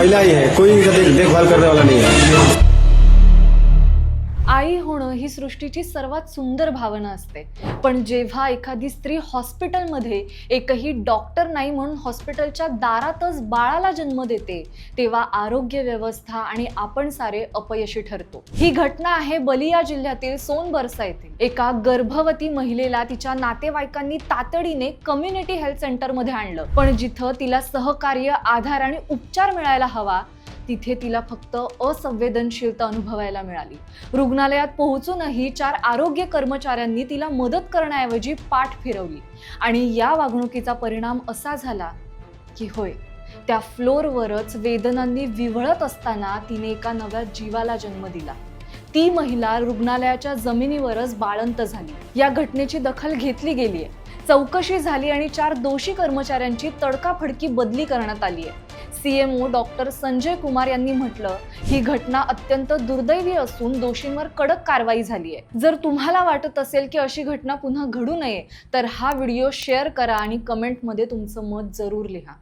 महिला ही है कोई इनका देखभाल करने वाला नहीं है। आई होणं ही सृष्टीची सर्वात सुंदर भावना असते. पण जेव्हा एखादी स्त्री हॉस्पिटलमध्ये एकही डॉक्टर नाही म्हणून हॉस्पिटलच्या दारातच बाळाला जन्म देते तेव्हा आरोग्य व्यवस्था आणि आपण सारे अपयशी ठरतो. ही घटना आहे बलिया जिल्ह्यातील सोनबरसा येथे एका गर्भवती महिलेला तिच्या नातेवाईकांनी तातडीने कम्युनिटी हेल्थ सेंटरमध्ये आणलं. पण जिथं तिला सहकार्य आधार आणि उपचार मिळायला हवा तिथे तिला फक्त असंवेदनशीलता अनुभवायला मिळाली. रुग्णालयात पोहोचूनही चार आरोग्य कर्मचाऱ्यांनी तिला मदत करण्याऐवजी पाठ फिरवली. आणि या वागणुकीचा परिणाम असा झाला की होय त्या फ्लोअरवरच वेदनांनी विवळत असताना तिने एका नव्या जीवाला जन्म दिला. ती महिला रुग्णालयाच्या जमिनीवरच बाळंत झाली. या घटनेची दखल घेतली गेली आहे चौकशी झाली आणि चार दोषी कर्मचाऱ्यांची तडकाफडकी बदली करण्यात आली आहे सीएमओ डॉक्टर संजय कुमार यांनी म्हटलं ही घटना अत्यंत दुर्दैवी असून दोषींवर कडक कारवाई झाली आहे जर तुम्हाला वाटत असेल की अशी घटना पुन्हा घडू नये तर हा व्हिडिओ शेअर करा आणि कमेंटमध्ये तुमचं मत जरूर लिहा.